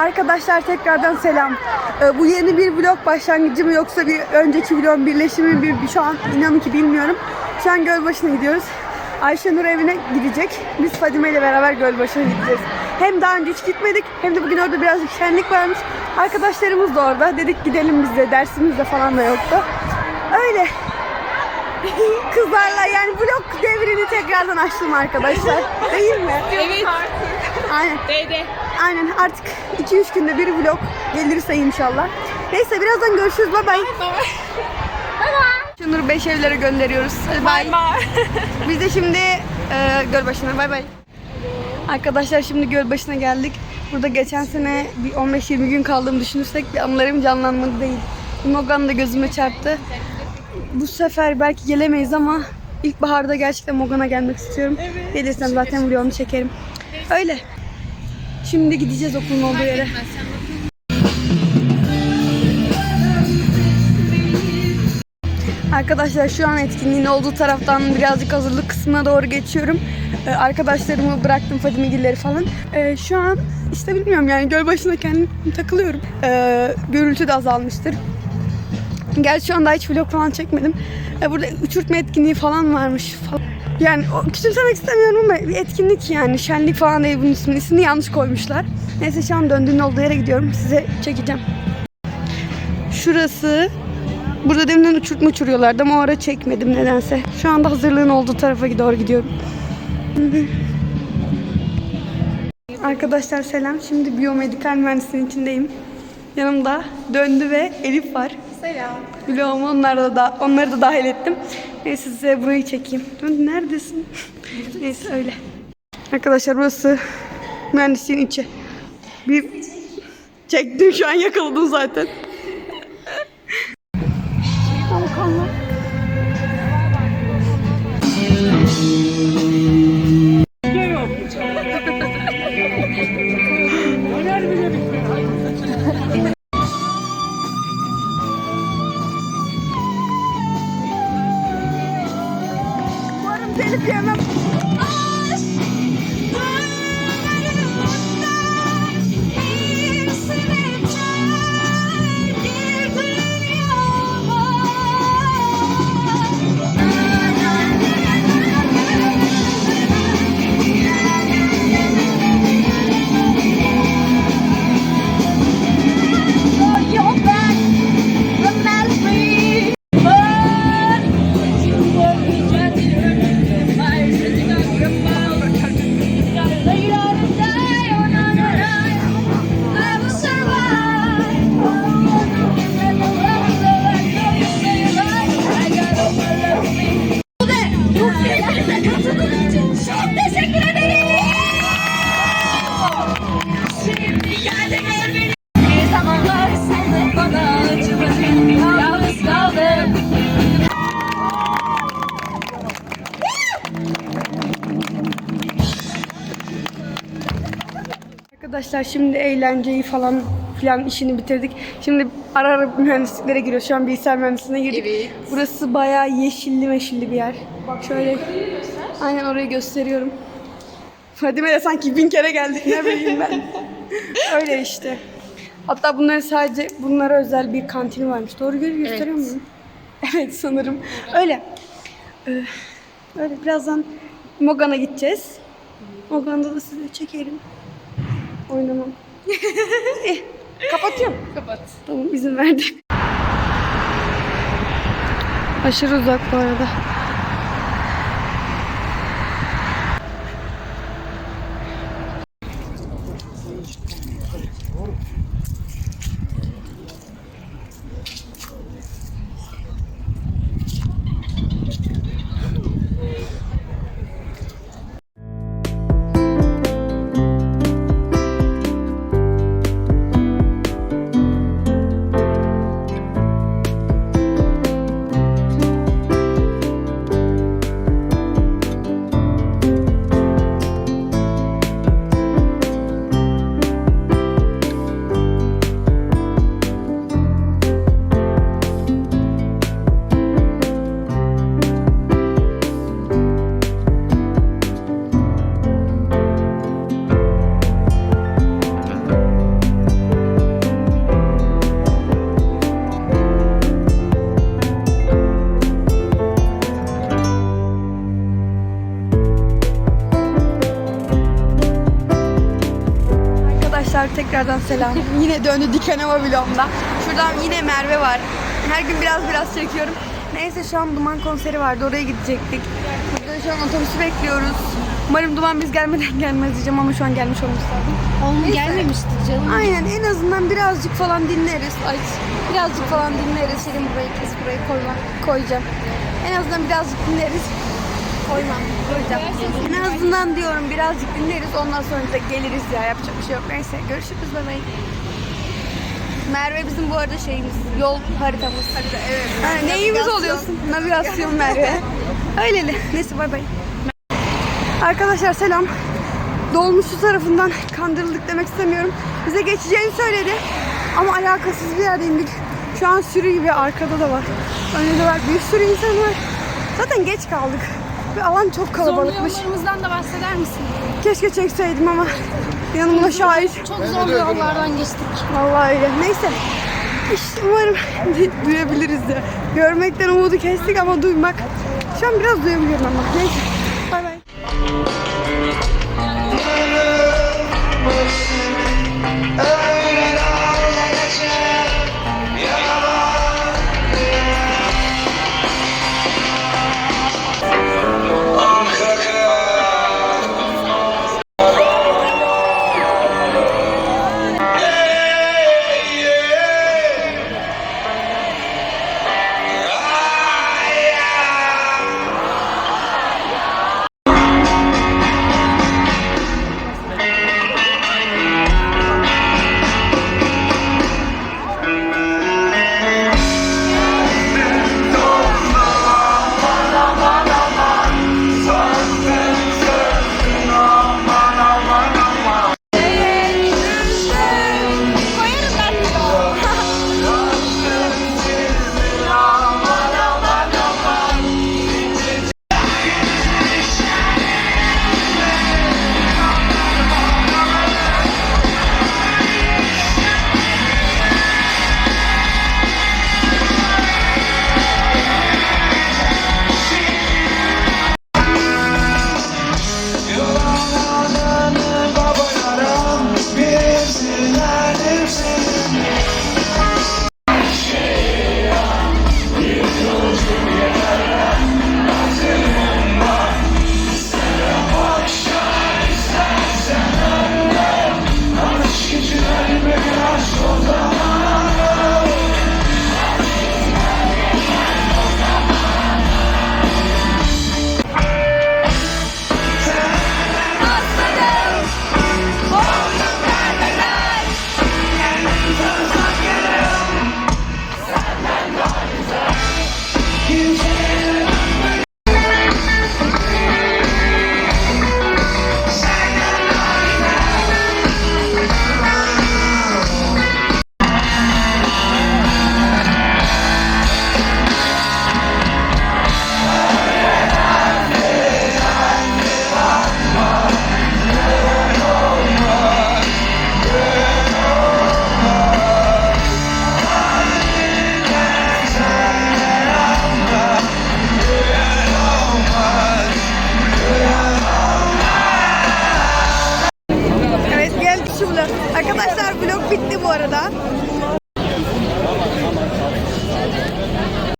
Arkadaşlar tekrardan selam. Ee, bu yeni bir vlog başlangıcı mı yoksa bir önceki vlogun birleşimi mi bir, bir şu an inanın ki bilmiyorum. Şu an Gölbaşı'na gidiyoruz. Ayşenur evine gidecek. Biz Fadime ile beraber Gölbaşı'na gideceğiz. Hem daha önce hiç gitmedik hem de bugün orada birazcık şenlik varmış. Arkadaşlarımız da orada. Dedik gidelim biz de dersimiz de falan da yoktu. Öyle. Kızlarla yani vlog devrini tekrardan açtım arkadaşlar. Değil mi? Evet. Aynen. Dede. Aynen artık 2-3 günde bir vlog gelirse inşallah. Neyse birazdan görüşürüz. Bye bye. Şunları beş evlere gönderiyoruz. Hadi bye. Biz de şimdi e, Gölbaşı'na bay bay. Arkadaşlar şimdi Gölbaşı'na geldik. Burada geçen sene bir 15-20 gün kaldığımı düşünürsek bir anılarım canlanmadı değil. Mogan da gözüme çarptı. Bu sefer belki gelemeyiz ama ilkbaharda gerçekten Mogan'a gelmek istiyorum. Gelirsem zaten vlogunu çekerim. Öyle. Şimdi gideceğiz okulun olduğu yere. Arkadaşlar şu an etkinliğin olduğu taraftan birazcık hazırlık kısmına doğru geçiyorum. Ee, arkadaşlarımı bıraktım Fadime Gilleri falan. Ee, şu an işte bilmiyorum yani göl başına kendim takılıyorum. Ee, gürültü de azalmıştır. Gerçi şu anda hiç vlog falan çekmedim. Ee, burada uçurtma etkinliği falan varmış falan. Yani o, küçümsemek istemiyorum ama bir etkinlik yani. Şenlik falan değil bunun ismini. İsmini yanlış koymuşlar. Neyse şu an döndüğün olduğu yere gidiyorum. Size çekeceğim. Şurası Burada deminden uçurtma uçuruyorlardı ama o ara çekmedim nedense. Şu anda hazırlığın olduğu tarafa doğru gidiyorum. Arkadaşlar selam. Şimdi biyomedikal mühendisliğinin içindeyim. Yanımda Döndü ve Elif var. Selam. Vlogumu onları da, onları da dahil ettim. Neyse size burayı çekeyim. Neredesin? Neyse öyle. Arkadaşlar burası mühendisliğin içi. Bir çektim şu an yakaladım zaten. Çok teşekkür ederim. Şimdi gör beni. Bir zamanlar sandım bana acımadın. Yalnız kaldım. Arkadaşlar şimdi eğlenceyi falan filan işini bitirdik. Şimdi ara ara mühendisliklere giriyoruz. Şu an bilgisayar mühendisliğine girdik. Evet. Burası bayağı yeşilli meşilli bir yer. Şöyle aynen orayı gösteriyorum. Fadime de sanki bin kere geldik ne bileyim ben. Öyle işte. Hatta bunların sadece bunlara özel bir kantini varmış. Doğru gö- gösteriyor muyum? Evet sanırım. Öyle. Ee, öyle birazdan Mogan'a gideceğiz. Mogan'da da size çekerim. Oynamam. eh, kapatıyorum. Kapat. Tamam izin verdi. Aşırı uzak bu arada. Tekrardan selam. yine döndü Dikenova vlogumda. Şuradan yine Merve var. Her gün biraz biraz çekiyorum. Neyse şu an Duman konseri vardı. Oraya gidecektik. Burada şu an otobüsü bekliyoruz. Umarım Duman biz gelmeden gelmez diyeceğim ama şu an gelmiş olması lazım. Oğlum Neyse. gelmemişti canım. Aynen en azından birazcık falan dinleriz. Ay birazcık falan dinleriz. Senin burayı kes burayı koyma. Koyacağım. En azından birazcık dinleriz. Koymam. Koyacağım. En azından diyorum birazcık dinleriz. Ondan sonra da geliriz ya. Yapacak bir şey yok. Neyse görüşürüz bebeğim. Merve bizim bu arada şeyimiz, yol haritamız. evet. Ha, neyimiz oluyorsun? Navigasyon Merve. Öyleli. Neyse bay bay. Arkadaşlar selam. Dolmuşçu tarafından kandırıldık demek istemiyorum. Bize geçeceğini söyledi. Ama alakasız bir yerde indik. Şu an sürü gibi arkada da var. Önde de var. Bir sürü insan var. Zaten geç kaldık. Ve alan çok kalabalıkmış. yollarımızdan da bahseder misin? Keşke çekseydim ama yanımda şahit. Çok zorlu yollardan geçtik. Vallahi öyle. Neyse. İşte umarım duyabiliriz de. Görmekten umudu kestik ama duymak. Şu an biraz duyabiliyorum ama. Neyse.